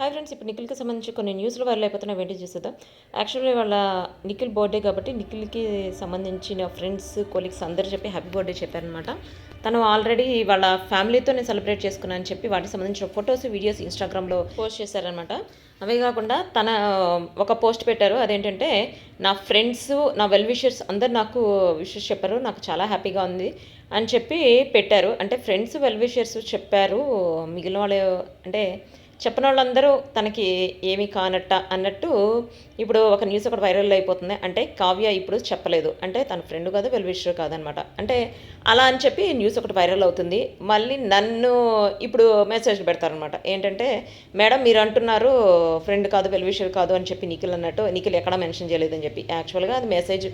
Hi friends ఇప్పుడు నిఖిల్కి సంబంధించి కొన్ని న్యూస్లు వైరల్ అయిపోతున్న వెంటనే చూసేద్దాం. యాక్చువల్లీ వాళ్ళ నిఖిల్ బర్త్డే కాబట్టి నిఖిల్కి సంబంధించిన ఫ్రెండ్స్ కొలీగ్స్ అందరూ చెప్పి హ్యాపీ బర్త్డే చెప్పారనమాట తను ఆల్రెడీ వాళ్ళ ఫ్యామిలీతో నేను సెలబ్రేట్ చేసుకున్నాను అని చెప్పి వాటికి సంబంధించిన ఫొటోస్ వీడియోస్ ఇన్స్టాగ్రామ్లో పోస్ట్ చేశారనమాట అవే కాకుండా తన ఒక పోస్ట్ పెట్టారు. అదేంటంటే నా ఫ్రెండ్స్ నా వెల్ విషర్స్ అందరు నాకు విషెస్ చెప్పారు. నాకు చాలా హ్యాపీగా ఉంది అని చెప్పి పెట్టారు. అంటే ఫ్రెండ్స్ వెల్ విషర్స్ చెప్పారు. మిగిలిన వాళ్ళు అంటే చెప్పని వాళ్ళందరూ తనకి ఏమీ కానట్ట అన్నట్టు ఇప్పుడు ఒక న్యూస్ ఒకటి వైరల్ అయిపోతుంది. అంటే కావ్య ఇప్పుడు చెప్పలేదు. అంటే తన ఫ్రెండ్ కాదు వెల్విషర్ కాదనమాట. అంటే అలా అని చెప్పి న్యూస్ ఒకటి వైరల్ అవుతుంది. మళ్ళీ నన్ను ఇప్పుడు మెసేజ్ పెడతారనమాట. ఏంటంటే మేడం మీరు అంటున్నారు ఫ్రెండ్ కాదు వెల్విషర్ కాదు అని చెప్పి నిఖిల్ అన్నట్టు నిఖిల్ ఎక్కడ మెన్షన్ చేయలేదని చెప్పి. యాక్చువల్గా అది మెసేజ్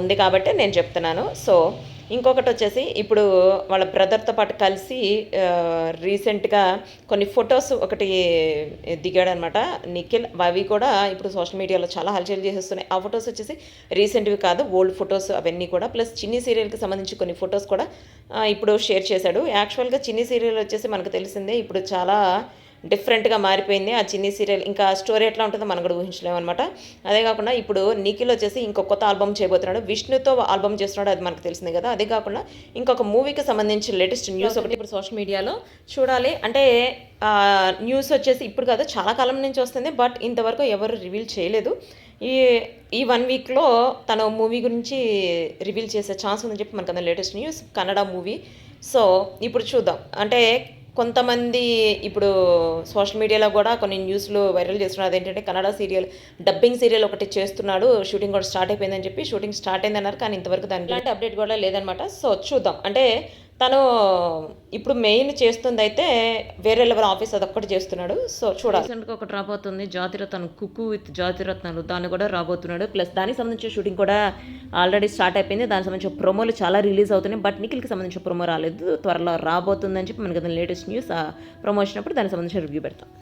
ఉంది కాబట్టి నేను చెప్తున్నాను. సో ఇంకొకటి వచ్చేసి ఇప్పుడు వాళ్ళ బ్రదర్తో పాటు కలిసి రీసెంట్గా కొన్ని ఫొటోస్ ఒకటి దిగాడనమాట. నిఖిల్ అవి కూడా ఇప్పుడు సోషల్ మీడియాలో చాలా హల్చల్ చేసేస్తున్నాయి. ఆ ఫొటోస్ వచ్చేసి రీసెంట్వి కాదు ఓల్డ్ ఫొటోస్ అవన్నీ కూడా. ప్లస్ చిన్ని సీరియల్కి సంబంధించి కొన్ని ఫొటోస్ కూడా ఇప్పుడు షేర్ చేశాడు. యాక్చువల్గా చిన్ని సీరియల్ వచ్చేసి మనకు తెలిసిందే ఇప్పుడు చాలా డిఫరెంట్గా మారిపోయింది. ఆ చిన్ని సీరియల్ ఇంకా స్టోరీ ఎట్లా ఉంటుందో మనం కూడా ఊహించలేము అనమాట అదే కాకుండా ఇప్పుడు నిఖిల్ వచ్చేసి ఇంకొక కొత్త ఆల్బమ్ చేయబోతున్నాడు. విష్ణుతో ఆల్బమ్ చేస్తున్నాడు అది మనకు తెలిసిందే కదా. అదే కాకుండా ఇంకొక మూవీకి సంబంధించి లేటెస్ట్ న్యూస్ ఒకటి ఇప్పుడు సోషల్ మీడియాలో చూడాలి. అంటే న్యూస్ వచ్చేసి ఇప్పుడు కాదు చాలా కాలం నుంచి వస్తుంది. బట్ ఇంతవరకు ఎవరు రివీల్ చేయలేదు. ఈ ఈ వన్ వీక్లో తన మూవీ గురించి రివీల్ చేసే ఛాన్స్ ఉందని చెప్పి మనకు అంత latest news Kannada movie. So ఇప్పుడు చూద్దాం. అంటే కొంతమంది ఇప్పుడు సోషల్ మీడియాలో కూడా కొన్ని న్యూస్లు వైరల్ చేస్తున్నారు. అదేంటంటే కన్నడ సీరియల్ డబ్బింగ్ సీరియల్ ఒకటి చేస్తున్నాడు. షూటింగ్ కూడా స్టార్ట్ అయిపోయిందని చెప్పి షూటింగ్ స్టార్ట్ అయిందన్నారు. కానీ ఇంతవరకు దాని ఇలాంటి అప్డేట్ కూడా లేదనమాట సో చూద్దాం. అంటే తను ఇప్పుడు మెయిన్ చేస్తుంది అయితే వేరే లెవెల్ ఆఫీస్ అదొక్కటి చేస్తున్నాడు. సో చూడాలి. రీసెంట్గా ఒకటి రాబోతుంది జ్యోతిరత్నం కుక్కు విత్ జ్యోతిరత్నాలు దాన్ని కూడా రాబోతున్నాడు. ప్లస్ దానికి సంబంధించిన షూటింగ్ కూడా ఆల్రెడీ స్టార్ట్ అయిపోయింది. దానికి సంబంధించిన ప్రోమోలు చాలా రిలీజ్ అవుతున్నాయి. బట్ నిఖిల్కి సంబంధించిన ప్రోమో రాలేదు. త్వరలో రాబోతుందని చెప్పి మనకి లేటెస్ట్ న్యూస్ ప్రమోషన్ అప్పుడు దానికి సంబంధించిన రివ్యూ పెడతాం.